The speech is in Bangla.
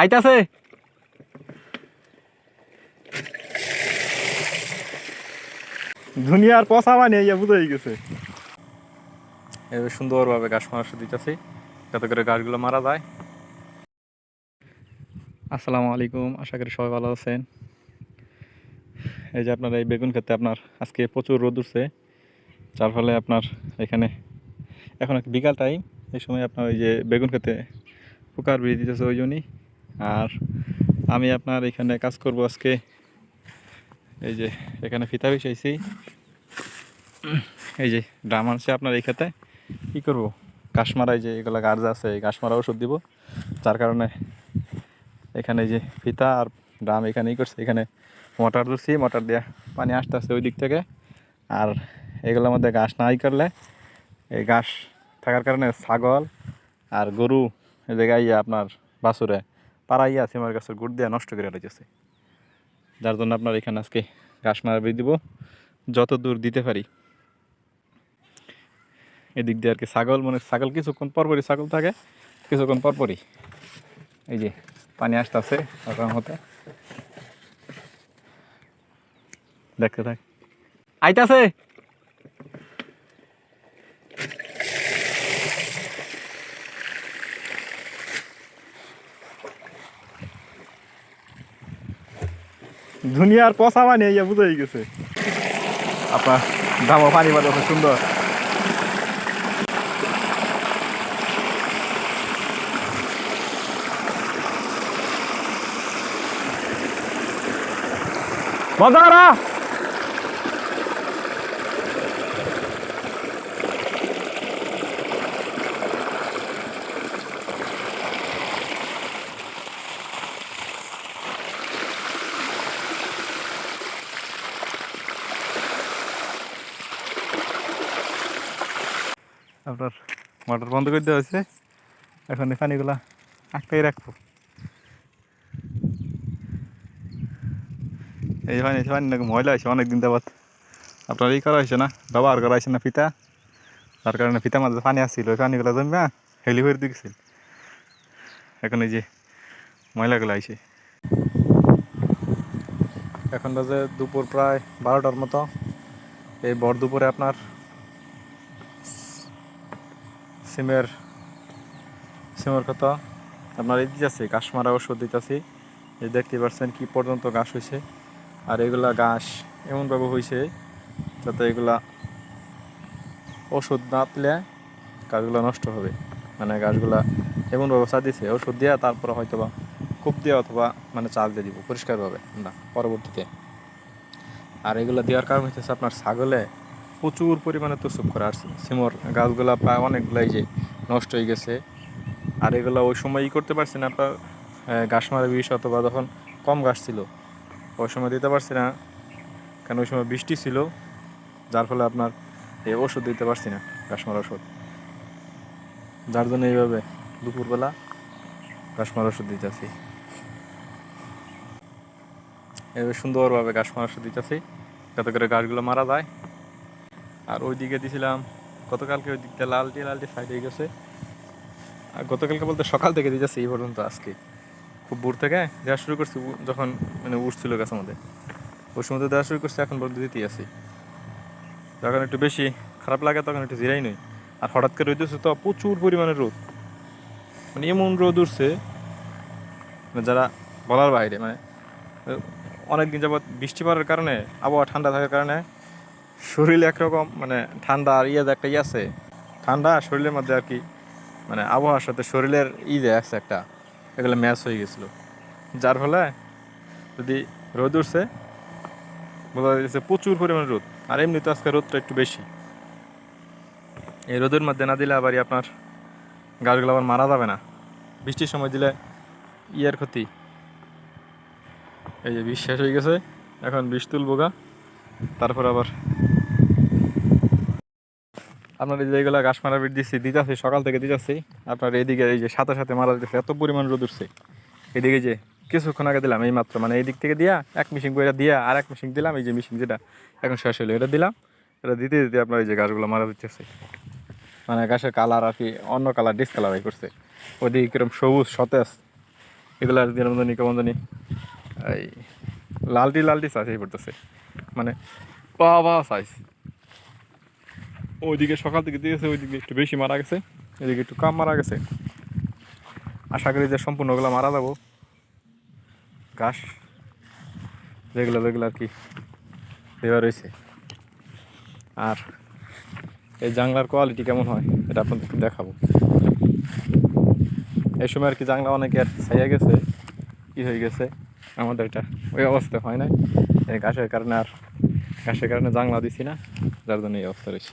আইতাছে। দুনিয়ার পচা মানে ইয়া বুঝাই গেছে। এবার সুন্দরভাবে ঘাস মারা দিতেছি যাতে করে গাছগুলো মারা যায়। আসসালামু আলাইকুম আশা করি সবাই ভালো আছেন। এই যে আপনার এই বেগুন খেতে আপনার আজকে প্রচুর রোদ উঠছে যার ফলে আপনার এখানে এখন বিকাল টাইম এই সময় আপনার ওই যে বেগুন খেতে পোকার বিড়ি দিতেছে ওই জন্যই। আর আমি আপনার এখানে কাজ করব আজকে। এই যে, এখানে ফিতা বিছাইছি। এই যে, ড্রাম আনছে আপনার এই খেতে কী করব? কাশমারায় যে এগুলো গাছ আছে, এই কাশমারা ওষুধ দিব। যার কারণে এখানে যে ফিতা আর ড্রাম এখানেই করছে। এখানে মোটর ধরছি, মোটর দিয়ে পানি আসতে আসতে ওই দিক থেকে। আর এগুলোর মধ্যে ঘাস নাই করলে, এই ঘাস থাকার কারণে ছাগল আর গরু এই জায়গায় আপনার বাছুরে পাড়াইয়া সিমার গাছের গুড় দিয়ে নষ্ট করে রেখেছে যার জন্য আপনার এখানে আজকে ঘাস মারা বেরিয়ে দিব, যত দূর দিতে পারি। এদিক দিয়ে আর কি ছাগল মানে ছাগল কিছুক্ষণ পরপরই ছাগল থাকে, কিছুক্ষণ পরপরই এই যে পানি আসতেছে ওটার মতে দেখতে থাক। আইতাছে! দুনিয়ার পচা মানে ইয়া বুঝাই গেছে। আপনার দামও পানি বাদ সুন্দর। মজারা আপনার মোটর বন্ধ করে দেওয়া হয়েছে। এখন এই পানিগুলা আটকাই রাখব। এই পানি পানি নাকি ময়লা হয়েছে অনেক দিন যাবত আপনার এই করা হয়েছে না? ব্যবহার করা হয়েছে না ফিতা? তার কারণে ফিতা মাঝে পানি আসছিল, ওই পানিগুলো জমবে হেলি করে দিয়েছিল। এখন এই যে ময়লাগুলো আইছে এখন বাজে দুপুর প্রায় বারোটার মতো। এই বর দুপুরে আপনার সিমের সিমের কথা। আপনার এই দিতেছি, ঘাস মারা ওষুধ দিতেছি। এই দেখতে পাচ্ছেন কি পর্যন্ত ঘাস হয়েছে আর এগুলা ঘাস এমনভাবে হয়েছে যাতে এগুলা ওষুধ না দিলে গাছগুলো নষ্ট হবে। মানে গাছগুলা এমন ব্যবস্থা দিছে ওষুধ দেওয়া তারপরে হয়তো বা কূপ দেওয়া অথবা মানে চাল দিয়ে দিব পরিষ্কারভাবে। না, পরবর্তীতে। আর এগুলো দেওয়ার কারণ হচ্ছে আপনার ছাগলে প্রচুর পরিমাণে তুসুপ করে আর সিমর গাছগুলা প্রায় অনেকগুলাই যে নষ্ট হয়ে গেছে। আর এগুলো ওই সময় ই করতে পারছি না আপনার ঘাস মারা বিষ অথবা যখন কম গাছ ছিল, ওই সময় দিতে পারছি না। কারণ ওই সময় বৃষ্টি ছিল, যার ফলে আপনার এই ওষুধ দিতে পারছি না, ঘাস মারা ওষুধ। যার জন্য এইভাবে দুপুরবেলা ঘাস মারা ওষুধ দিতেছি। এইভাবে সুন্দরভাবে ঘাস মারা ওষুধ দিতেছি, যাতে করে গাছগুলো মারা যায়। আর ওই দিকে দিছিলাম, গতকালকে ওই দিকটা লালটি লালটি সাইড হয়ে গেছে। আর গতকালকে বলতে সকাল থেকে দিতেছি, এই পর্যন্ত আজকে। খুব ভোর থেকে দেওয়া শুরু করছি যখন মানে উঠছিল গাছের মধ্যে। ওই সময় দেওয়া শুরু করছি, এখন পর্যন্ত দিতেই আছি। যখন একটু বেশি খারাপ লাগে, তখন একটু জিরাই নই। আর হঠাৎ করে রোদ তো, প্রচুর পরিমাণে রোদ। মানে এমন রোদ উঠছে মানে যারা বলার বাইরে মানে অনেক দিন যাবৎ বৃষ্টি পড়ার কারণে, আবহাওয়া ঠান্ডা থাকার কারণে শরীর একরকম মানে ঠান্ডা আর ইয়ে একটা ইয়ে আছে, ঠান্ডা শরীরের মধ্যে আর কি মানে আবহাওয়ার সাথে শরীরের ই যে আছে একটা, এগুলো ম্যাচ হয়ে গেছিল। যার ফলে যদি রোদ উঠছে, বোঝা যাচ্ছে প্রচুর পরিমাণ রোদ, আর এমনি তো আজকে রোদটা একটু বেশি। এই রোদের মধ্যে না দিলে আবার আপনার গাছগুলো আবার মারা যাবে না। বৃষ্টির সময় দিলে ইয়ের ক্ষতি। এই যে শেষ হয়ে গেছে, এখন বিষ তুলবো গা, তারপর আবার আপনার এই যেগুলো ঘাস মারা বিট দিচ্ছি দিতেছি, সকাল থেকে দিতেছি। আপনার এইদিকে এই যে সাথে সাথে মারা দিতেছে এত পরিমাণ রোদ উঠছে। এদিকে যে কিছুক্ষণ আগে দিলাম এই মাত্র মানে এই দিক থেকে দিয়া এক মিশিং করে দিয়া আর এক মিশিং দিলাম, এই যে মিশিং যেটা এখন শেষ হলো এটা দিলাম। এটা দিতে দিতে আপনার এই যে গাছগুলো মারা দিতেছে মানে গাছের কালার আর কি অন্য কালার ডিসকালার হয়ে করছে। ওদিকে কিরম সবুজ, সতেজ। এগুলো আর দিনের মধ্যে কেমন জানি, এই লালটি লালটি সাইজ হয়ে পড়তেছে। মানে বাবা সাইজ ওইদিকে সকাল থেকে দিয়েছে ওইদিকে একটু বেশি মারা গেছে, এদিকে একটু কাম মারা গেছে। আশা করি যে সম্পূর্ণ ওগুলো মারা যাব। ঘাস, যেগুলো যেগুলো আর কি দেওয়া রয়েছে। আর এই জাংলার কোয়ালিটি কেমন হয়, এটা আপনাদেরকে দেখাবো। এই সময় আর কি জাংলা অনেকে আর ছাইয়া গেছে কি হয়ে গেছে। আমাদের এটা ওই অবস্থা হয় না এই ঘাসের কারণে আর ঘাসের কারণে জাংলা দিছি না, যার জন্য এই অবস্থা রয়েছে।